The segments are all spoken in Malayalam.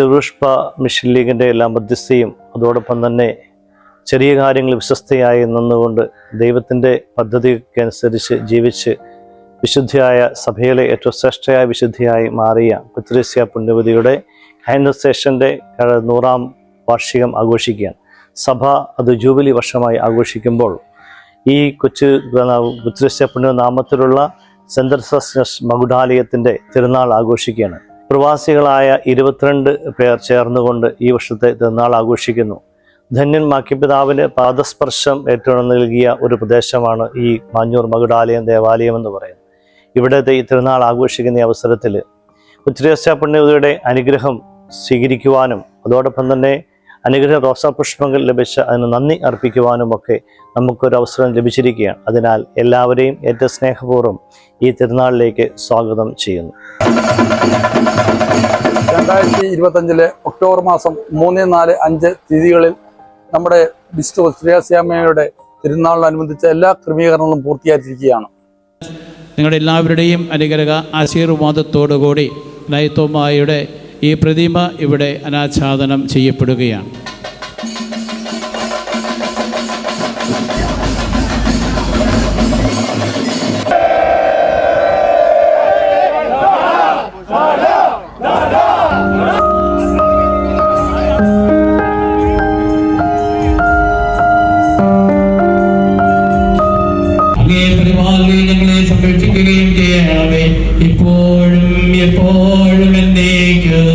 ചെറുഷ്പ മിഷൻ ലീഗിന്റെ എല്ലാ മധ്യസ്ഥയും അതോടൊപ്പം തന്നെ ചെറിയ കാര്യങ്ങൾ വിശ്വസ്തയായി നിന്നുകൊണ്ട് ദൈവത്തിന്റെ പദ്ധതിക്കനുസരിച്ച് ജീവിച്ച് വിശുദ്ധിയായ സഭയിലെ ഏറ്റവും ശ്രേഷ്ഠയായ വിശുദ്ധിയായി മാറിയ പത്രീസ്യ പുണ്യവതിയുടെ ഹൈൻഡസ്റ്റേഷന്റെ നൂറാം വാർഷികം ആഘോഷിക്കുകയാണ്. സഭ അത് ജൂബിലി വർഷമായി ആഘോഷിക്കുമ്പോൾ ഈ കൊച്ചു പത്രീസ്യ പുണ്യനാമത്തിലുള്ള സെന്റർ മകുടാലയത്തിന്റെ തിരുനാൾ ആഘോഷിക്കുകയാണ്. പ്രവാസികളായ ഇരുപത്തിരണ്ട് പേർ ചേർന്നുകൊണ്ട് ഈ വർഷത്തെ തിരുനാൾ ആഘോഷിക്കുന്നു. ധന്യൻ മാക്കിപ്പിതാവിന് പാദസ്പർശം ഏറ്റവും നൽകിയ ഒരു പ്രദേശമാണ് ഈ മാഞ്ഞൂർ മകുടാലയം ദേവാലയം എന്ന് പറയുന്നത്. ഇവിടുത്തെ ഈ തിരുനാൾ ആഘോഷിക്കുന്ന അവസരത്തിൽ ഉച്ചരേശ പുണ്യവതിയുടെ അനുഗ്രഹം സ്വീകരിക്കുവാനും അതോടൊപ്പം തന്നെ അനുഗ്രഹ റോസാപുഷ്പങ്ങൾ ലഭിച്ച അതിന് നന്ദി അർപ്പിക്കുവാനുമൊക്കെ നമുക്കൊരു അവസരം ലഭിച്ചിരിക്കുകയാണ്. അതിനാൽ എല്ലാവരെയും ഏറ്റവും സ്നേഹപൂർവം ഈ തിരുനാളിലേക്ക് സ്വാഗതം ചെയ്യുന്നു. രണ്ടായിരത്തി ഇരുപത്തഞ്ചിലെ ഒക്ടോബർ മാസം മൂന്ന് നാല് അഞ്ച് തീയതികളിൽ നമ്മുടെ വിശുദ്ധ ശ്രീയാസ്യാമയുടെ തിരുനാളിനനുബന്ധിച്ച എല്ലാ ക്രമീകരണങ്ങളും പൂർത്തിയായിരിക്കുകയാണ് നിങ്ങളുടെ എല്ലാവരുടെയും അനുഗ്രഹ ആശീർവാദത്തോടുകൂടി നയത്തോമായുടെ ഈ പ്രതിമ ഇവിടെ അനാച്ഛാദനം ചെയ്യപ്പെടുകയാണ്. എപ്പോഴും എന്നേക്കും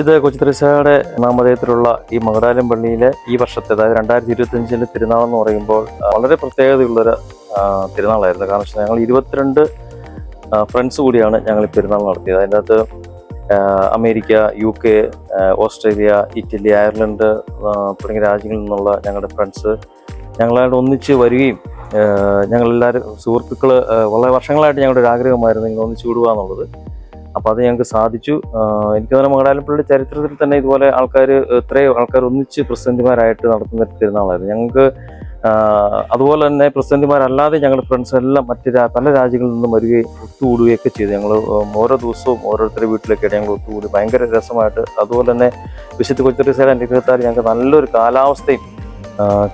വിശുദ്ധ കൊച്ചുത്രസയുടെ നാമധേയത്തിലുള്ള ഈ മകടാലം പള്ളിയിലെ ഈ വർഷത്തെ അതായത് രണ്ടായിരത്തി ഇരുപത്തി അഞ്ചിലെ തിരുനാൾ എന്ന് പറയുമ്പോൾ വളരെ പ്രത്യേകതയുള്ളൊരു തിരുനാളായിരുന്നു. കാരണം വെച്ചാൽ ഞങ്ങൾ ഇരുപത്തിരണ്ട് ഫ്രണ്ട്സ് കൂടിയാണ് ഞങ്ങൾ ഈ പെരുന്നാൾ നടത്തിയത്. അതിന്റെ അകത്ത് America U K Australia Italy Ireland തുടങ്ങിയ രാജ്യങ്ങളിൽ നിന്നുള്ള ഞങ്ങളുടെ ഫ്രണ്ട്സ് ഞങ്ങളായിട്ട് ഒന്നിച്ച് വരികയും ഞങ്ങളെല്ലാവരും സുഹൃത്തുക്കൾ വളരെ വർഷങ്ങളായിട്ട് ഞങ്ങളുടെ ഒരു ആഗ്രഹമായിരുന്നു ഇങ്ങനെ ഒന്നിച്ച് വിടുക എന്നുള്ളത്. അപ്പോൾ അത് ഞങ്ങൾക്ക് സാധിച്ചു. എനിക്ക് തോന്നുന്നു മംഗലാലപ്പള്ളിയുടെ ചരിത്രത്തിൽ തന്നെ ഇതുപോലെ ആൾക്കാർ ഇത്രയും ആൾക്കാർ ഒന്നിച്ച് പ്രസിഡന്റുമാരായിട്ട് നടത്തുന്ന തിരുനാളായിരുന്നു ഞങ്ങൾക്ക് അതുപോലെ തന്നെ പ്രസിഡന്റുമാരല്ലാതെ ഞങ്ങളുടെ ഫ്രണ്ട്സ് എല്ലാം മറ്റ് പല രാജ്യങ്ങളിൽ നിന്നും വരികയും ഒത്തുകൂടുകയൊക്കെ ചെയ്തു. ഞങ്ങൾ ഓരോ ദിവസവും ഓരോരുത്തരുടെ വീട്ടിലൊക്കെ ഞങ്ങൾ ഒത്തുകൂടി. ഭയങ്കര രസമായിട്ട് അതുപോലെ തന്നെ വിശുദ്ധ കൊച്ചറിസേല അനുഗ്രഹത്താൽ ഞങ്ങൾക്ക് നല്ലൊരു കാലാവസ്ഥയും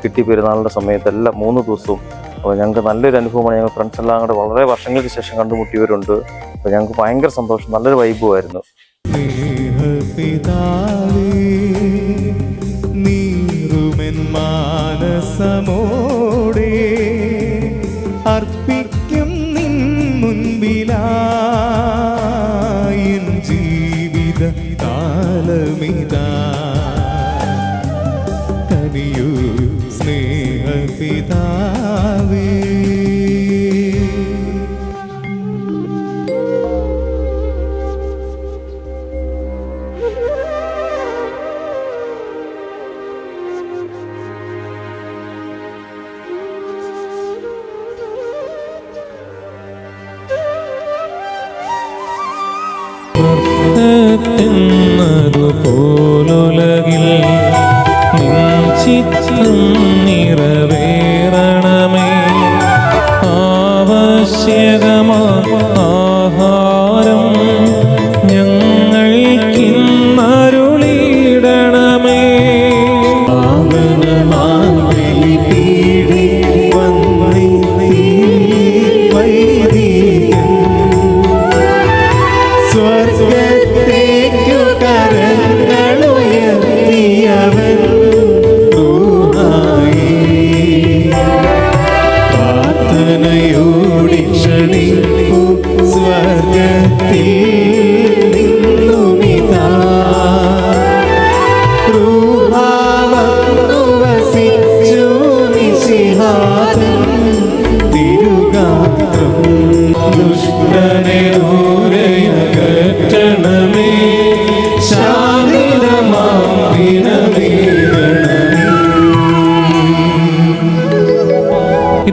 കിട്ടി പെരുന്നാളിന്റെ സമയത്തെല്ലാം മൂന്ന് ദിവസവും. അപ്പോൾ ഞങ്ങൾക്ക് നല്ലൊരു അനുഭവമാണ്. ഞങ്ങൾ ഫ്രണ്ട്സ് എല്ലാം കൂടെ വളരെ വർഷങ്ങൾക്ക് ശേഷം കണ്ടുമുട്ടിയവരുണ്ട്. അപ്പോൾ ഞങ്ങൾക്ക് ഭയങ്കര സന്തോഷം. നല്ലൊരു വൈബുമായിരുന്നു സ്നേഹപിതാവേ ആവശ്യകമാ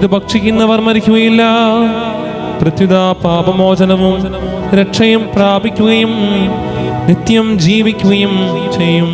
ഇത് ഭക്ഷിക്കുന്നവർ മരിക്കുകയില്ല. പൃഥ്വിത പാപമോചനവും രക്ഷയും പ്രാപിക്കുകയും നിത്യം ജീവിക്കുകയും ചെയ്യും.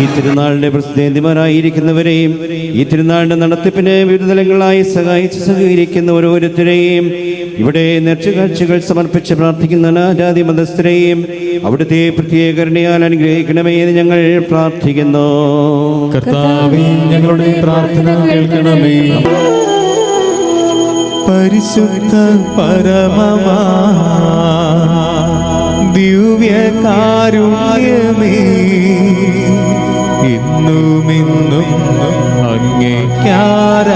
ഈ തിരുനാളിന്റെ പ്രസിദ്ധേന്തിമാരായിരിക്കുന്നവരെയും ഈ തിരുനാളിന്റെ നടത്തിപ്പിന് വിവിധ തലങ്ങളായി സഹായിച്ച് സഹകരിക്കുന്ന ഓരോരുത്തരെയും ഇവിടെ നേർച്ചകാഴ്ചകൾ സമർപ്പിച്ച് പ്രാർത്ഥിക്കുന്ന അനാജാതി മതസ്ഥരെയും അവിടുത്തെ പ്രത്യേകരണയാൽ അനുഗ്രഹിക്കണമേ എന്ന് ഞങ്ങൾ പ്രാർത്ഥിക്കുന്നു. കർത്താവേ ഞങ്ങളുടെ പ്രാർത്ഥന കേൾക്കണമേ. പരിശുദ്ധ പരമമാ ദിവ്യകാരുണ്യമേ. ഇന്നും ഇന്നും അങ്ങേക്കാരാധന